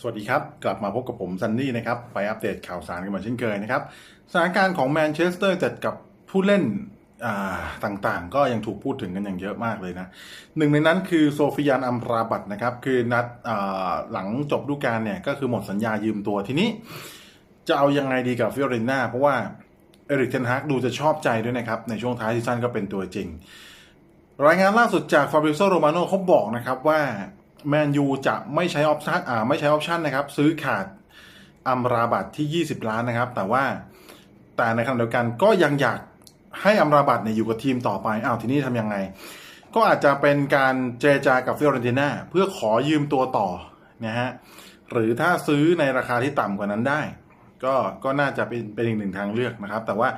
สวัสดีครับ กลับมาพบกับผมซันนี่นะครับ ไปอัปเดตข่าวสารกันเหมือนเช่นเคยนะครับ สถานการณ์ของแมนเชสเตอร์จัดกับผู้เล่นต่างๆ ก็ยังถูกพูดถึงกันอย่างเยอะมากเลยนะหนึ่งในนั้นคือโซฟิยานอัมราบัตนะครับ คือนัดหลังจบฤดูกาลเนี่ย ก็คือหมดสัญญายืมตัวทีนี้ จะเอายังไงดีกับฟิโอเรนนาเพราะว่าเอริกเทนฮากดูจะชอบใจด้วยนะครับ ในช่วงท้ายซีซั่นก็เป็นตัวจริง รายงานล่าสุดจากฟาบริโซโรมาโนเขาบอกนะครับว่า แมนยูจะไม่ใช้ออปชั่นอ่าไม่ใช้ออปชั่นนะครับ ซื้อขาดอัมราบัตที่ 20 ล้านนะครับ แต่ว่าแต่ในขณะเดียวกันก็ยังอยากให้อัมราบัตเนี่ยอยู่กับทีมต่อไปอ้าวทีนี้ทำยังไง ก็อาจจะเป็นการเจรจากับฟิโอเรนติน่าเพื่อขอยืมตัวต่อนะฮะหรือถ้าซื้อในราคาที่ต่ำกว่านั้นได้ ก็ก็น่าจะเป็นเป็นอีกหนึ่งทางเลือกนะครับ แต่ว่า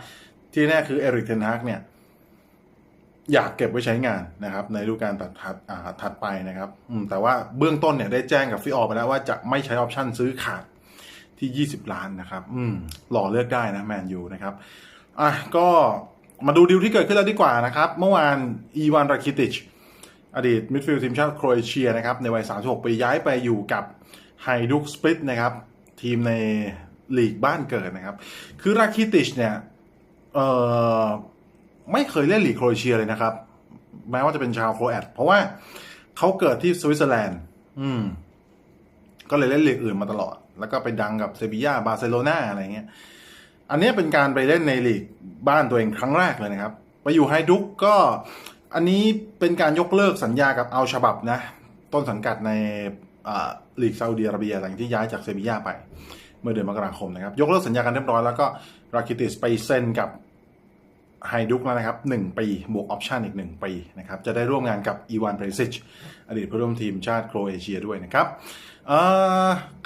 ที่แน่คือเอริกเทนฮากเนี่ย อยากเก็บไว้ใช้งานนะครับ ในฤดูกาลตัดถัดถัดไปนะครับแต่ว่าเบื้องต้นเนี่ยได้แจ้งกับฟิออไปแล้วว่าจะไม่ใช้ออปชั่นซื้อขาดที่ 20 ล้านนะครับอืมหล่อเลือกได้นะแมนยูนะครับอะก็มาดูดีลที่เกิดขึ้นแล้วดีกว่านะครับ เมื่อวานอีวานราคิติชอดีตมิดฟิลด์ทีมชาติโครเอเชียนะครับในวัย 36 ปีย้ายไปอยู่กับไฮดุกสปลิตนะครับ ทีมในลีกบ้านเกิดนะครับ คือราคิติชเนี่ยเอ่อ ไม่เคยเล่นลีกโครเอเชียเลยนะครับ แม้ว่าจะเป็นชาวโครแอตเพราะว่าเขาเกิดที่สวิตเซอร์แลนด์ อืม ก็เลยเล่นลีกอื่นมาตลอด แล้วก็ไปดังกับเซบียาบาร์เซโลนาอะไรเงี้ย อันนี้เป็นการไปเล่นในลีกบ้านตัวเองครั้งแรกเลยนะครับ ไปอยู่ไฮดุกก็ อันนี้เป็นการยกเลิกสัญญากับอัลชบับนะ ต้นสังกัดในอ่าลีกซาอุดิอาระเบียหลังที่ย้ายจากเซบียาไป เมื่อเดือนมกราคมนะครับ ยกเลิกสัญญากันเรียบร้อยแล้วก็ราคิติสไปเซ็นกับ ไฮดุกแล้วนะครับหนึ่งปี บวกออปชันอีกหนึ่งปีนะครับ จะได้ร่วมงานกับอีวานเปรซิชอดีตผู้ร่วมทีมชาติโครเอเชียด้วยนะครับ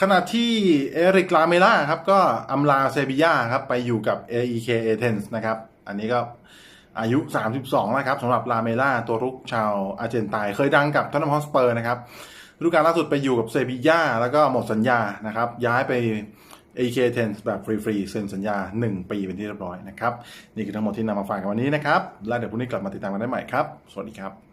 ขณะที่เอริกลาเมล่าครับ ก็อำลาเซบียาครับ ไปอยู่กับ AEK Athens นะครับ อันนี้ก็อายุ 32 แล้วครับสำหรับลาเมล่าตัวรุกชาวอาร์เจนไตน์เคยดังกับทอนนัมฮอสเปอร์นะครับฤดูกาลล่าสุดไปอยู่กับเซบียาแล้วก็หมดสัญญานะครับ ย้ายไป AK t e n แบบฟรีๆเซ็นสัญญา 1 ปีเป็นที่เรียบร้อยนะครับ นี่คือทั้งหมดที่นำมาฝากกันวันนี้นะครับ แล้วเดี๋ยวพรุ่งนี้กลับมาติดตามกันได้ใหม่ครับ สวัสดีครับ